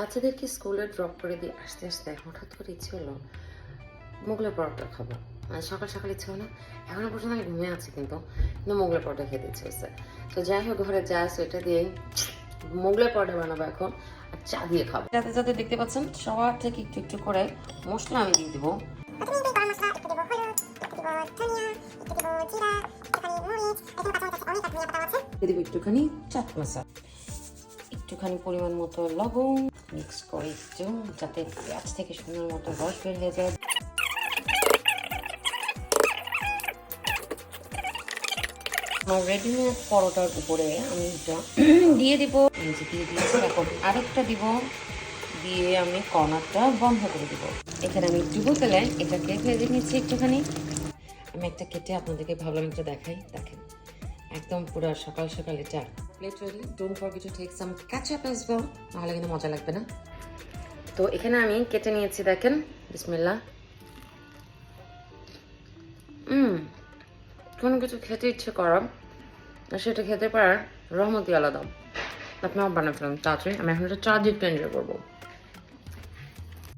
বাচ্চাদেরকে স্কুলে ড্রপ করে দিয়ে আসতে আসতে হঠাৎ করে ইচ্ছে হলো মোগলের পরোটা খাব। মানে সকাল সকাল ইচ্ছে হলো এখনও পর্যন্ত আমি ঘুমিয়ে আছি কিন্তু কিন্তু মোগলাই পরোটা খেতে ইচ্ছে হচ্ছে তো যাই হোক ঘরে যা আছে ওইটা দিয়েই মোগলাই পরোটা বানাবো এখন আর চা দিয়ে খাব। যাতে যাতে দেখতে পাচ্ছেন সবার থেকে একটু একটু করে মশলা আমি দিয়ে দিবো। দিয়ে দিব একটুখানি চাট মশলা। একটুখানি পরিমাণ মতো লবণ মিক্স করে একটু, যাতে পেঁয়াজ থেকে সুন্দর মতো রস বের হয়ে যায়। আমার রেডিমেড পরোটার উপরে আমি দিয়ে দিব। দিয়ে দিয়েছি, এখন আরেকটা দিব। দিয়ে আমি কর্নারটা বন্ধ করে দিব। এখানে আমি ডুবো তেলে এটাকে ভেজে নিচ্ছি একটুখানি। আমি একটা কেটে আপনাদেরকে ভাবলাম একটা দেখাই। দেখেন, একদম পুরো সকাল সকাল এটা প্লেট রেডি ডোন্ট ফরগেট নাহলে কিন্তু মজা লাগবে না। তো এখানে আমি কেটে নিয়েছি, দেখেন। বিসমিল্লা হুম কোনো কিছু খেতে ইচ্ছে করা। সেটা খেতে পারার রহমতি আলাদা। আপনার বানাতে তাড়াতাড়ি। আমি এখন একটা চা দিয়ে এনজয় করব।